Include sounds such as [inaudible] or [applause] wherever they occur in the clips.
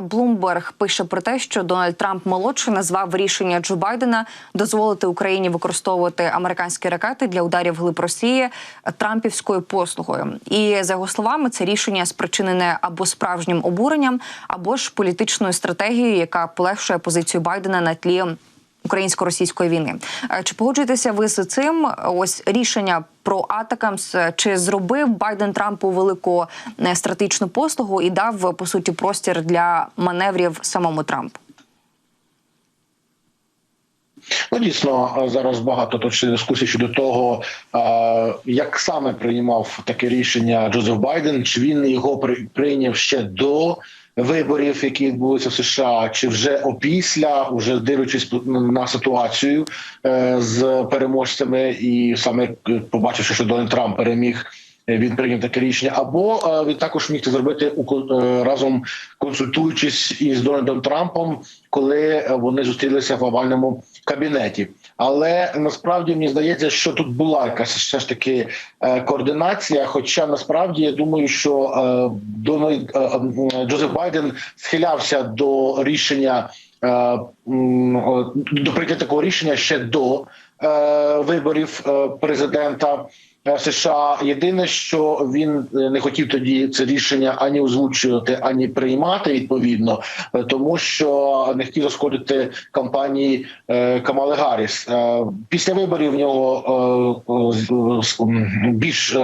Bloomberg пише про те, що Дональд Трамп молодший назвав рішення Джо Байдена дозволити Україні використовувати американські ракети для ударів глиб Росії Трампівською послугою. І за його словами, це рішення спричинене або справжнім обуренням, або ж політичною стратегією, яка полегшує позицію Байдена на тлі українсько-російської війни. Е, Чи погоджуєтеся ви з цим? Ось рішення про Атакамс чи зробив Байден Трампу велику е, стратегічну послугу і дав по суті простір для маневрів самому Трампу? Ну, дійсно, е, зараз багато точно дискусій щодо того, як саме приймав таке рішення Джозеф Байден, чи він його при- прийняв ще до виборів, які відбулися в США, чи вже опісля, вже дивлячись на ситуацію е, з переможцями, і саме е, побачивши, що Дональд Трамп переміг. е, Він прийняв таке рішення, або він також міг це зробити разом консультуючись із Дональдом Трампом, коли вони зустрілися в овальному кабінеті. Але насправді мені здається, що тут була якась все ж таки е, координація. Хоча насправді я думаю, що е, Дональд е, Джозеф Байден схилявся до рішення до прийняття такого рішення ще до виборів президента. Е, США єдине, що він е, не хотів тоді це рішення ані озвучувати, ані приймати відповідно, е, тому що не хотів зашкодити кампанії Камали Гарріс. Після виборів в нього більш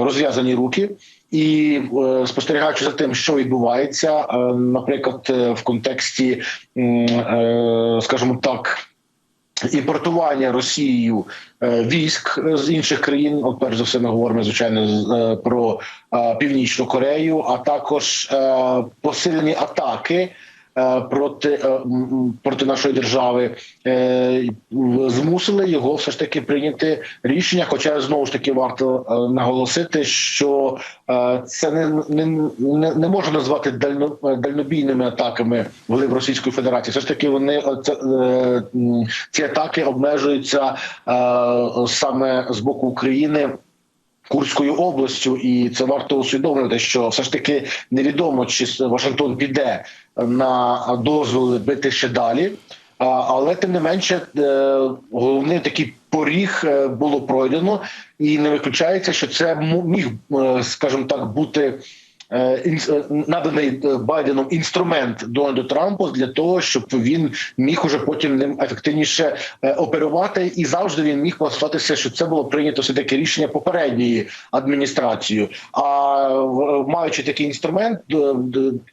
розв'язані руки. І спостерігаючи за тим, що відбувається, наприклад, в контексті, скажімо так, імпортування Росією е, військ з інших країн. От перш за все, ми говоримо звичайно е, про е, північну Корею, а також е, посилені атаки. Е, Проти е, проти нашої держави е, змусили його все ж таки прийняти рішення. Хоча знову ж таки варто наголосити, що це не, не, не, не можна назвати дально, дальнобійними атаками вглиб Російської Федерації. Все ж таки, вони це, ці атаки обмежуються саме з боку України. Курською областю, і це варто усвідомити, що все ж таки невідомо, чи Вашингтон піде на дозволи бити ще далі. Але тим не менше, е, головний такий поріг е, було пройдено, і не виключається, що це міг, е, скажімо так, бути наданий е, Байденом інструмент Дональду Трампу для того, щоб він міг уже потім ним ефективніше е, оперувати, і завжди він міг послатися, що це було прийнято все таке рішення попередньої адміністрацією. А маючи такий інструмент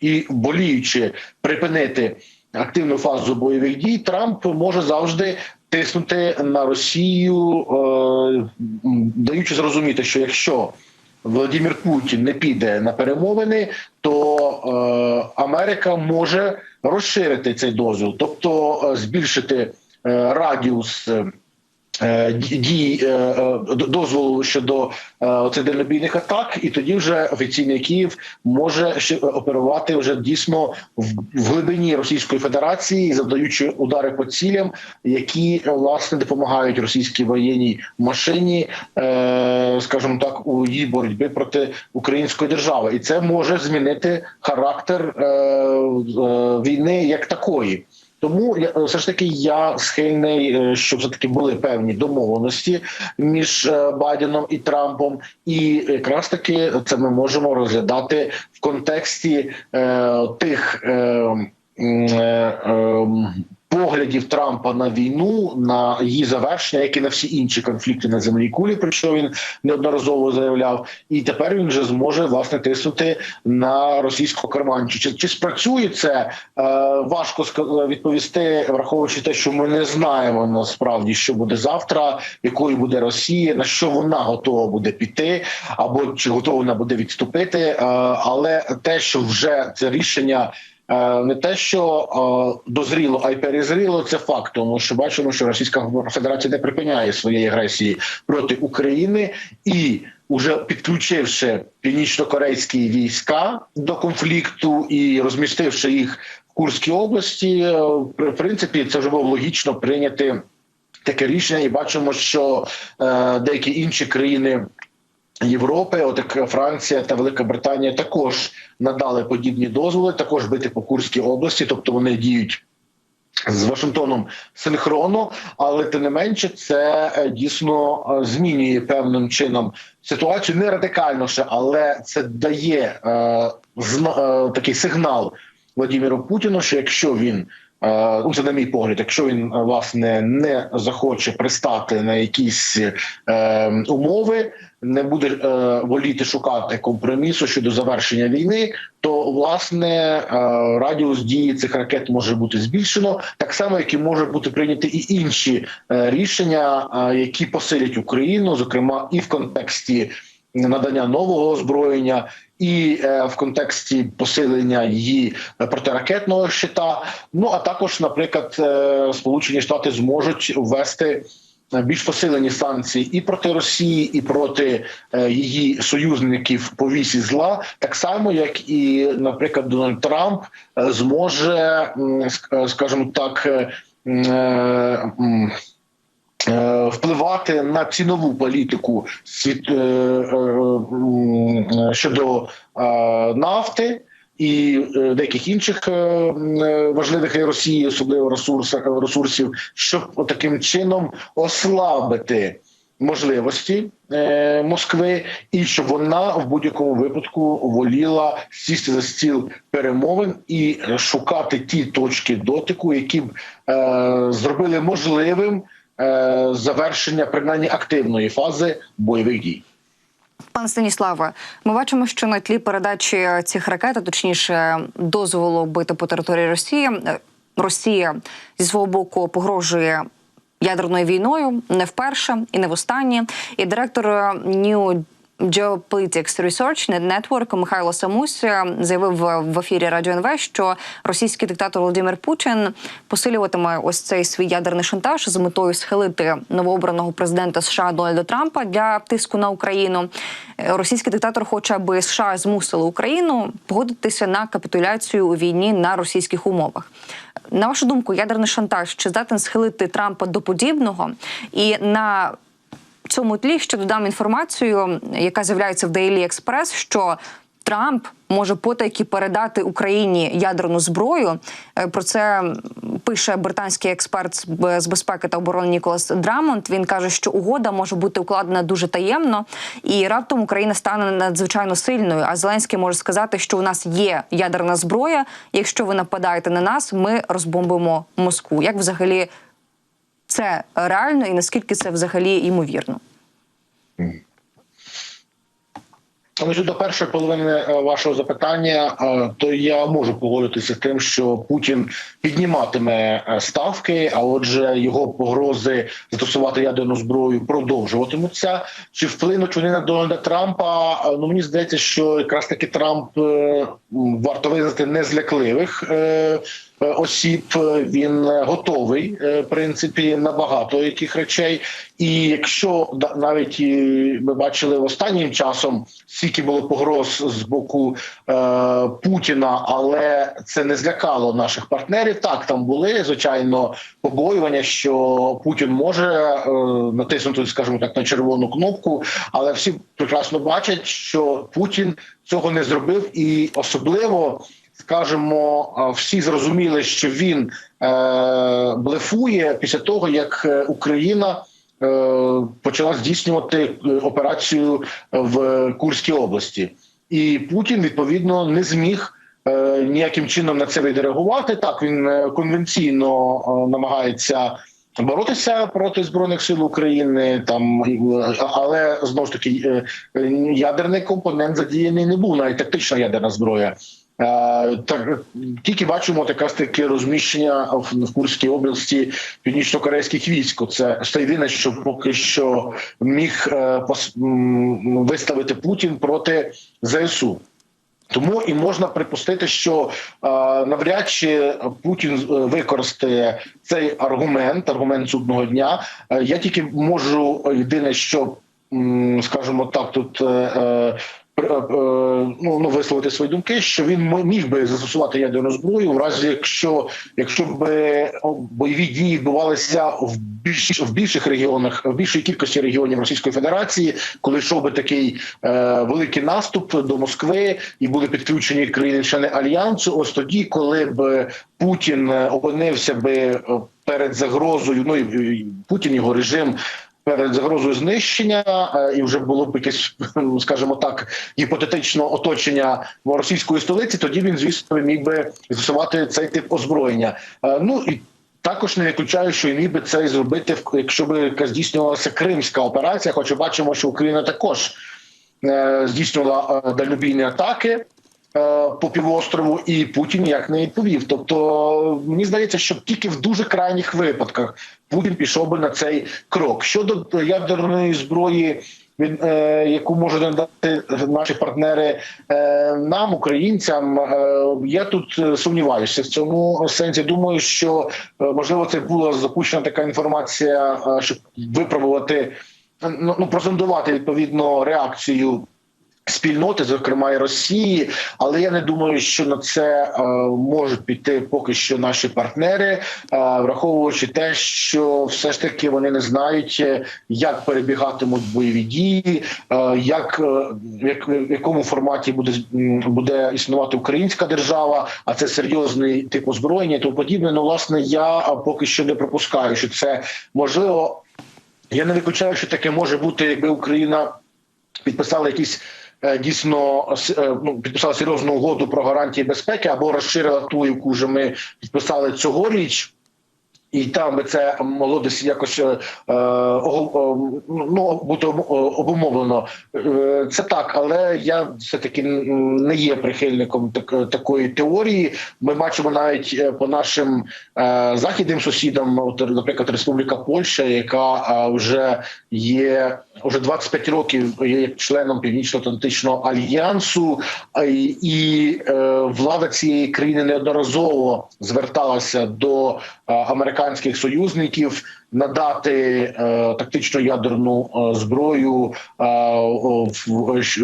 і воліючи припинити активну фазу бойових дій, Трамп може завжди. Тиснути на Росію, е, даючи зрозуміти, що якщо Володимир Путін не піде на перемовини, то е, Америка може розширити цей дозвіл, тобто е, збільшити е, радіус. е, дій е, е, дозволу щодо е, цих дальнобійних атак, і тоді вже офіційний Київ може оперувати вже дійсно в, глибині Російської Федерації, завдаючи удари по цілям, які е, власне допомагають російській воєнній машині, е, скажімо так, у її боротьбі проти української держави, і це може змінити характер е, е, війни як такої. Тому я все ж таки я схильний, е, щоб все таки були певні домовленості між е, Байденом і Трампом, і якраз таки це ми можемо розглядати в контексті е, тих. Е, е, ем, Поглядів Трампа на війну, на її завершення, як і на всі інші конфлікти на землі кулі, про що він неодноразово заявляв, і тепер він вже зможе власне тиснути на російського карманчу. Чи, чи спрацює це? Е, важко відповісти, враховуючи те, що ми не знаємо насправді, що буде завтра, якою буде Росія, на що вона готова буде піти, або чи готова вона буде відступити. Е, але те, що вже це рішення. Е, Не те, що е, дозріло, а й перезріло, це факт, тому що бачимо, що Російська Федерація не припиняє своєї агресії проти України і, уже підключивши північно-корейські війська до конфлікту і розмістивши їх в Курській області, е, в принципі, це вже було логічно прийняти таке рішення, і бачимо, що деякі інші країни. Європи, от як Франція та Велика Британія, також надали подібні дозволи, також бити по Курській області, тобто вони діють. З Вашингтоном синхронно, але тим не менше, це е, дійсно е, змінює певним чином ситуацію. Не радикально ще, але це дає е, зна, е, такий сигнал Владимиру Путіну, що якщо він ну це на мій погляд, якщо він е, власне не захоче пристати на якісь е, умови, не буде е, воліти шукати компромісу щодо завершення війни, то власне е, радіус дії цих ракет може бути збільшено, так само як і може бути прийняті і інші е, рішення, е, які посилять Україну, зокрема і в контексті надання нового озброєння, і е, в контексті посилення її протиракетного щита. Ну а також, наприклад, е, Сполучені Штати зможуть ввести більш посилені санкції і проти Росії, і проти е, її союзників по вісі зла, так само як і, наприклад, Дональд Трамп е, зможе, скажімо так. Е, Впливати на цінову політику світ е, е, щодо нафти і деяких інших важливих для Росії, особливо ресурсів, щоб таким чином ослабити можливості Москви, і щоб вона в будь-якому випадку воліла сісти за стіл перемовин і шукати ті точки дотику, які б зробили можливим завершення принаймні активної фази бойових дій. Пане Станіславе, ми бачимо, що на тлі передачі цих ракет, а точніше, дозволу бити по території Росії, е, Росія зі свого боку погрожує. Ядерною війною не вперше і не востаннє. І директор е, New Geopolitics Research Network Михайло Самусь е, заявив в ефірі Радіо НВ, що російський диктатор Володимир Путін посилюватиме ось цей свій ядерний шантаж з метою схилити новообраного президента США Дональда Трампа для тиску на Україну. Е, Російський диктатор хоче, аби США змусили Україну погодитися на капітуляцію у війні на російських умовах. На вашу думку, ядерний шантаж чи здатен схилити Трампа до подібного і на цьому тлі ще додам інформацію, яка з'являється в Daily Express, що Трамп може потайки передати Україні ядерну зброю. Е, Про це пише британський експерт з безпеки та оборони Ніколас Драмонт. Він каже, що угода може бути укладена дуже таємно, і раптом Україна стане надзвичайно сильною. А Зеленський може сказати, що у нас є ядерна зброя. Якщо ви нападаєте на нас, ми розбомбимо Москву. Як взагалі це реально і наскільки це взагалі ймовірно? Але щодо першої половини е, вашого запитання, е, то я можу погодитися з тим, що Путін підніматиме е, ставки, а отже, його погрози застосувати ядерну зброю продовжуватимуться. Чи вплинуть вони на Дональда Трампа? Ну мені здається, що якраз таки Трамп варто визнати незлякливих. Е, Осіб Е, він е, готовий в принципі на багато яких речей, і якщо навіть ми бачили останнім часом, скільки було погроз з боку е, Путіна, але це не злякало наших партнерів. Так там були звичайно побоювання, що Путін може е, натиснути, скажімо так, на червону кнопку, але всі прекрасно бачать, що Путін цього не зробив, і особливо скажімо, всі зрозуміли, що він е, блефує після того, як е, Україна е, почала здійснювати операцію в Курській області, і Путін відповідно не зміг. Ніяким чином на це відреагувати. Так він конвенційно намагається боротися проти збройних сил України, там але знову ж таки ядерний компонент задіяний не був, навіть тактична ядерна зброя. Е, Так тільки бачимо якраз таке розміщення в, Курській області північно-корейських військ. Це це єдине, що поки що міг е, виставити Путін проти ЗСУ. Тому і можна припустити, що е, навряд чи Путін е, використає цей аргумент, аргумент судного дня. Е, я тільки можу єдине, що скажімо так, тут е, ну, ну, висловити свої думки, що він міг би застосувати ядерну зброю, в разі якщо якщо б е, бойові дії відбувалися в більш в більших регіонах, в більшій кількості регіонів Російської Федерації, коли йшов би такий е, великий наступ до Москви і були підключені країни-члени альянсу. Ось тоді, коли б Путін е, опинився би е, перед загрозою, ну і Путін його режим перед загрозою знищення, е, і вже було б якесь, [laughs] ну, скажімо так, гіпотетично оточення російської столиці. Тоді він, звісно, міг би застосувати цей тип озброєння. Е, Ну і також не виключаю, що і міг би це зробити, якщо б здійснювалася кримська операція. Хоча бачимо, що Україна також е, здійснювала дальнобійні атаки по півострову, і Путін ніяк не відповів. Тобто, мені здається, що тільки в дуже крайніх випадках Путін пішов би на цей крок. Щодо ядерної зброї. від- е, Яку можуть надати наші партнери е, нам, українцям, е, я тут е, сумніваюся в цьому сенсі. Думаю, що е, можливо це була запущена така інформація, е, щоб випробувати ну, ну презентувати відповідно реакцію спільноти, зокрема і Росії, але я не думаю, що на це е, можуть піти поки що наші партнери, е, враховуючи те, що все ж таки вони не знають, е, як перебігатимуть бойові дії, е, як, е, як в якому форматі буде буде існувати українська держава, а це серйозний тип озброєння тому подібне. Ну, власне, я е, поки що не пропускаю, що це можливо. Я не виключаю, що таке може бути, якби Україна підписала якісь дійсно с- е, ну, підписала серйозну угоду про гарантії безпеки або розширила ту, яку вже ми підписали цьогоріч. І там би це могло десь якось е, е, е, ну, бути обумовлено. Е, Це так, але я все таки не є прихильником так, такої теорії. Ми бачимо навіть е, по нашим е, західним сусідам, от, наприклад, Республіка Польща, яка е, вже є вже 25 років є членом Північно-Атлантичного альянсу, і е, влада цієї країни неодноразово зверталася до е, американських союзників надати е, тактичну ядерну зброю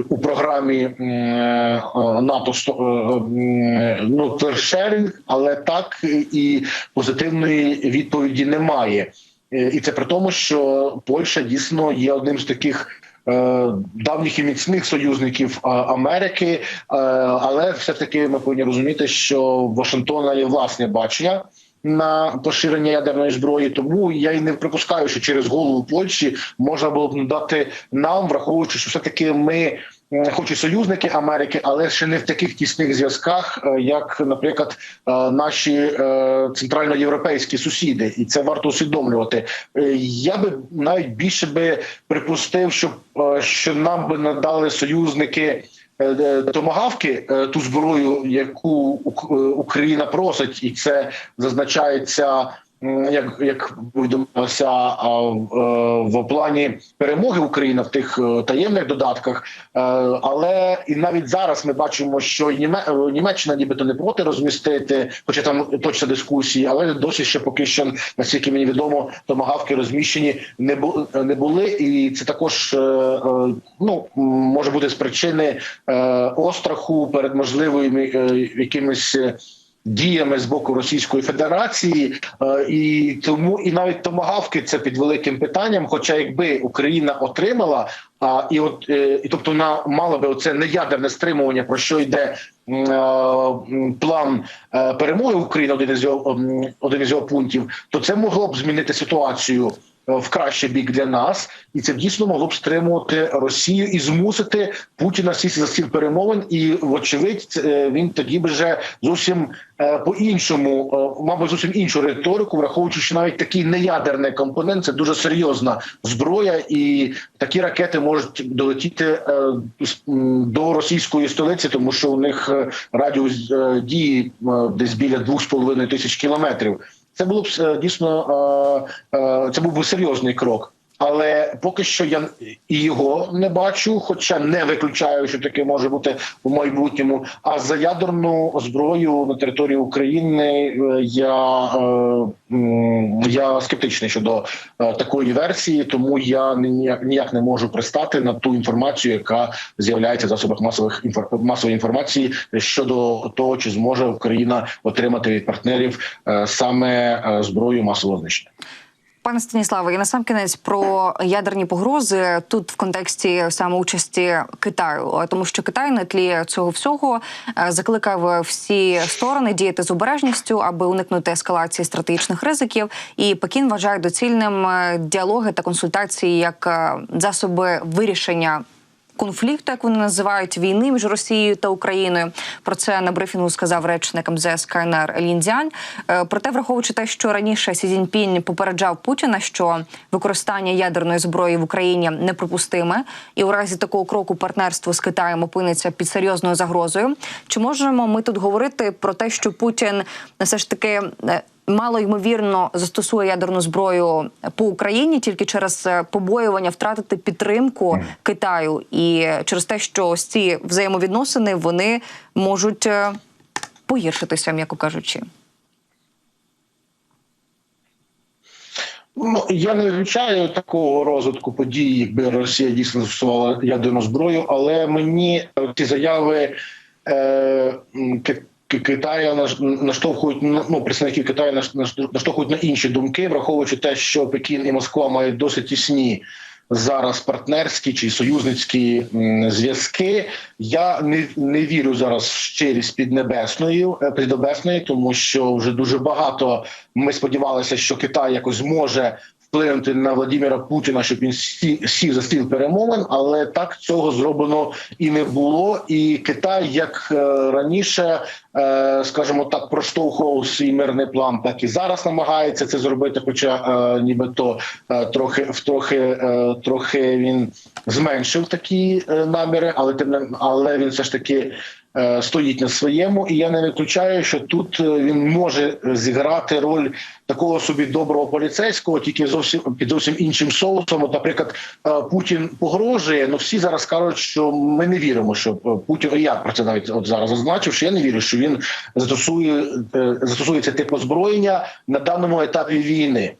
у програмі НАТО ну sharing, але так і позитивної відповіді немає. Е, І це при тому, що Польща дійсно є одним з таких е, давніх і міцних союзників Америки, е, але все таки ми повинні розуміти, що Вашингтона є власне бачення. На поширення ядерної зброї, тому я і не припускаю, що через голову Польщі можна було б надати нам, враховуючи, що все таки ми, хоч і союзники Америки, але ще не в таких тісних зв'язках, е, як, наприклад, е, наші е, центральноєвропейські сусіди, і це варто усвідомлювати. Е, Я би навіть більше би припустив, що, е, що нам би надали союзники. е, е, Томагавки, е, ту зброю, яку е, Україна просить, і це зазначається як, як повідомилося е, в плані перемоги України в тих е, таємних додатках. Е, Але і навіть зараз ми бачимо, що Німе- Німеччина нібито не проти розмістити, хоча там точно дискусії, але досі ще поки що, наскільки мені відомо, томагавки розміщені не бу- не були, і це також ну може бути з причини остраху перед можливими якимись. Діями з боку Російської Федерації, Е, і тому і навіть томагавки це під великим питанням. Хоча якби Україна отримала, а і от е, і тобто вона мала би оце неядерне стримування, про що йде е, план перемоги України, один із його один із його пунктів, то це могло б змінити ситуацію в кращий бік для нас, і це дійсно могло б стримувати Росію і змусити Путіна сісти за стіл перемовин. І вочевидь, е, він тоді б вже зовсім е, по-іншому, е, мав би зовсім іншу риторику, враховуючи, що навіть такий неядерний компонент це дуже серйозна зброя, і такі ракети можуть долетіти е, до російської столиці, тому що у них е, радіус е, дії е, десь біля 2,5 тисяч кілометрів. Це було б е, дійсно е, е, це був би серйозний крок. Але поки що я і його не бачу, хоча не виключаю, що таке може бути в майбутньому. А за ядерну зброю на території України е, я, е, я скептичний щодо е, такої версії, тому я ніяк, не можу пристати на ту інформацію, яка з'являється в засобах масових масової інформації щодо того, чи зможе Україна отримати від партнерів саме зброю масового знищення. Пане Станіславе, і на сам кінець про ядерні погрози тут в контексті саме участі Китаю, тому що Китай на тлі цього всього е, закликав всі сторони діяти з обережністю, аби уникнути ескалації стратегічних ризиків. І Пекін вважає доцільним е, діалоги та консультації як е, засоби вирішення. Конфлікту, як вони називають війни між Росією та Україною. Про це на брифінгу сказав речник МЗС КНР Ліндзянь. Е, Проте, враховуючи те, що раніше Сі Цзіньпінь попереджав Путіна, що використання ядерної зброї в Україні неприпустиме, і у разі такого кроку партнерство з Китаєм опиниться під серйозною загрозою. Чи можемо ми тут говорити про те, що Путін все ж таки е, мало ймовірно застосує ядерну зброю по Україні тільки через е, побоювання втратити підтримку Китаю, і через те, що ось ці взаємовідносини вони можуть е, погіршитися, м'яко кажучи. Ну я не вивчаю такого розвитку подій, якби Росія дійсно застосувала ядерну зброю, але мені е, ці заяви е, Ки- Ки- Китаю наш- наштовхують на- ну, представників Китаю наш- наш- наштовхують на інші думки, враховуючи те, що Пекін і Москва мають досить тісні зараз партнерські чи союзницькі зв'язки. Я не, не вірю зараз в щирість піднебесної, е, піднебесної, тому що вже дуже багато ми сподівалися, що Китай якось зможе вплинути на Владимира Путіна, щоб він сі- сів за стіл перемовин, але так цього зроблено і не було. І Китай, як е, раніше, е, скажімо так, проштовхував свій мирний план, так і зараз намагається це зробити. Хоча е, нібито трохи в трохи, трохи він зменшив такі наміри, але тим але він все ж таки. Е, Стоїть на своєму, і я не виключаю, що тут е, він може зіграти роль такого собі доброго поліцейського, тільки зовсім під зовсім іншим соусом. От, наприклад, е, Путін погрожує. Ну всі зараз кажуть, що ми не віримо, що Путін я про це навіть от зараз зазначив. Що я не вірю, що він застосує застосує це тип озброєння на даному етапі війни.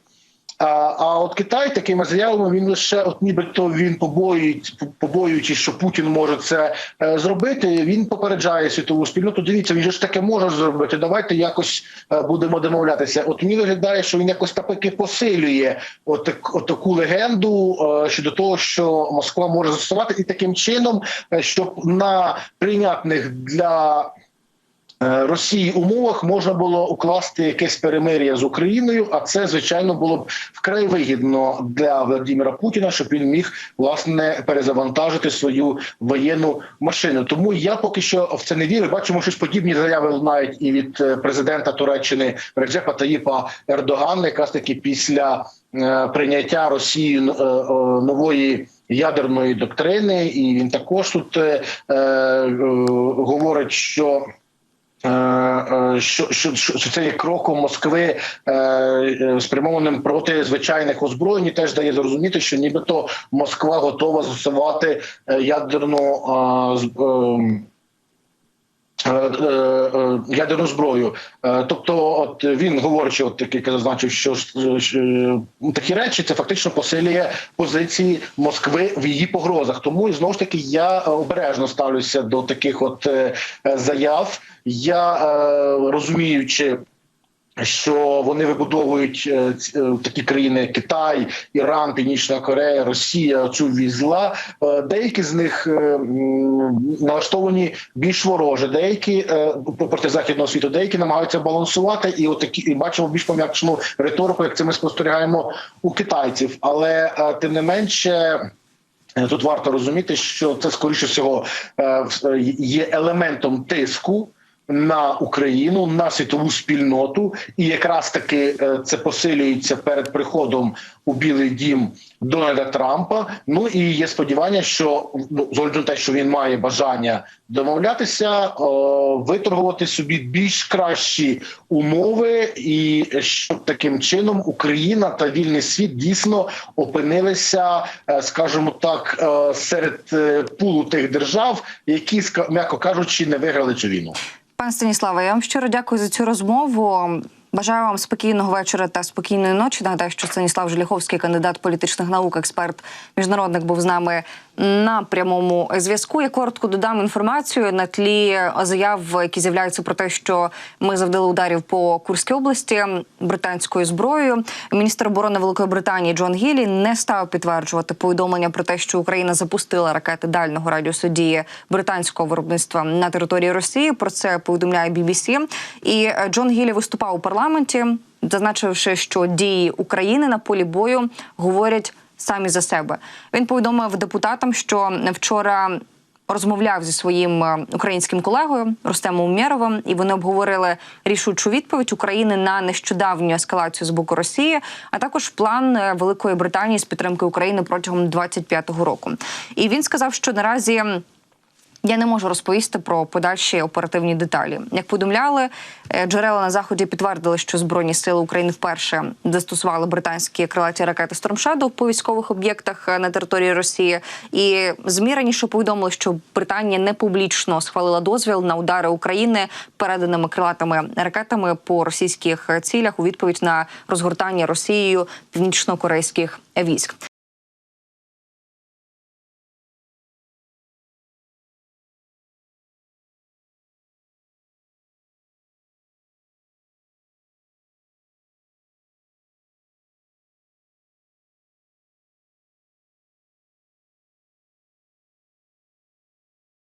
А, а от Китай такими заявами він лише, от нібито він побоюють, побоюючись, що Путін може це е, зробити. Він попереджає світову спільноту. Дивіться, він ж таке може зробити. Давайте якось е, будемо домовлятися. От мені виглядає, що він якось таки посилює от, от таку легенду е, щодо того, що Москва може застосувати, і таким чином, щоб на прийнятних для Росії умовах можна було укласти якесь перемир'я з Україною, а це звичайно було б вкрай вигідно для Владимира Путіна, щоб він міг власне перезавантажити свою воєнну машину. Тому я поки що в це не вірю. Бачимо, щось подібні заяви лунають і від е, президента Туреччини Реджепа Таїпа Ердогана, якраз таки після е, прийняття Росією е, е, нової. Ядерної доктрини, і він також тут е, е, е, говорить, що Е, е, що, що, що що це є кроком Москви е, е, спрямованим проти звичайних озброєнь, теж дає зрозуміти, що нібито Москва готова застосувати е, ядерну е, е, е, е, ядерну зброю. Е, Тобто, от він говорячи, от такий зазначив, що, що е, такі речі це фактично посилює позиції Москви в її погрозах. Тому і знову ж таки я е, обережно ставлюся до таких от е, е, заяв. Я е, розуміючи. Що вони вибудовують е, е, такі країни: як Китай, Іран, Північна Корея, Росія цю візла. Е, Деякі з них налаштовані більш вороже, деякі проти західного світу, деякі намагаються балансувати, і отакі і бачимо більш пом'якшену риторику, як це ми спостерігаємо у китайців. Але тим не менше. Тут варто розуміти, що це скоріше всього є елементом тиску на Україну, на світову спільноту, і якраз таки е, це посилюється перед приходом у Білий Дім Дональда Трампа. Ну і є сподівання, що ну, на те, що він має бажання домовлятися, о, виторгувати собі більш кращі умови, і щоб таким чином Україна та вільний світ дійсно опинилися, е, скажімо так, е, серед е, пулу тих держав, які м'яко кажучи, не виграли цю війну. Пане Станіславе, я вам щиро дякую за цю розмову. Бажаю вам спокійного вечора та спокійної ночі. Нагадаю, що Станіслав Желіховський, кандидат політичних наук, експерт міжнародник, був з нами на прямому зв'язку. Я коротко додам інформацію на тлі заяв, які з'являються про те, що ми завдали ударів по Курській області британською зброєю. Міністр оборони Великої Британії Джон Гілі не став підтверджувати повідомлення про те, що Україна запустила ракети дальнього радіусу дії британського виробництва на території Росії. Про це повідомляє BBC. І е, Джон Гілі виступав у парламенті, зазначивши, що дії України на полі бою говорять самі за себе. Він повідомив депутатам, що вчора. Розмовляв зі своїм е, українським колегою Рустемом Умєровим, і вони обговорили рішучу відповідь України на нещодавню ескалацію з боку Росії, а також план е, Великої Британії з підтримки України протягом 25-го року. І він сказав, що наразі я не можу розповісти про подальші оперативні деталі. Як повідомляли, е, джерела на заході підтвердили, що збройні сили України вперше застосували британські крилаті ракети Storm Shadow по військових об'єктах е, на території Росії. І ЗМІ раніше повідомили, що Британія не публічно схвалила дозвіл на удари України переданими крилатими ракетами по російських цілях у відповідь на розгортання Росією північно-корейських військ.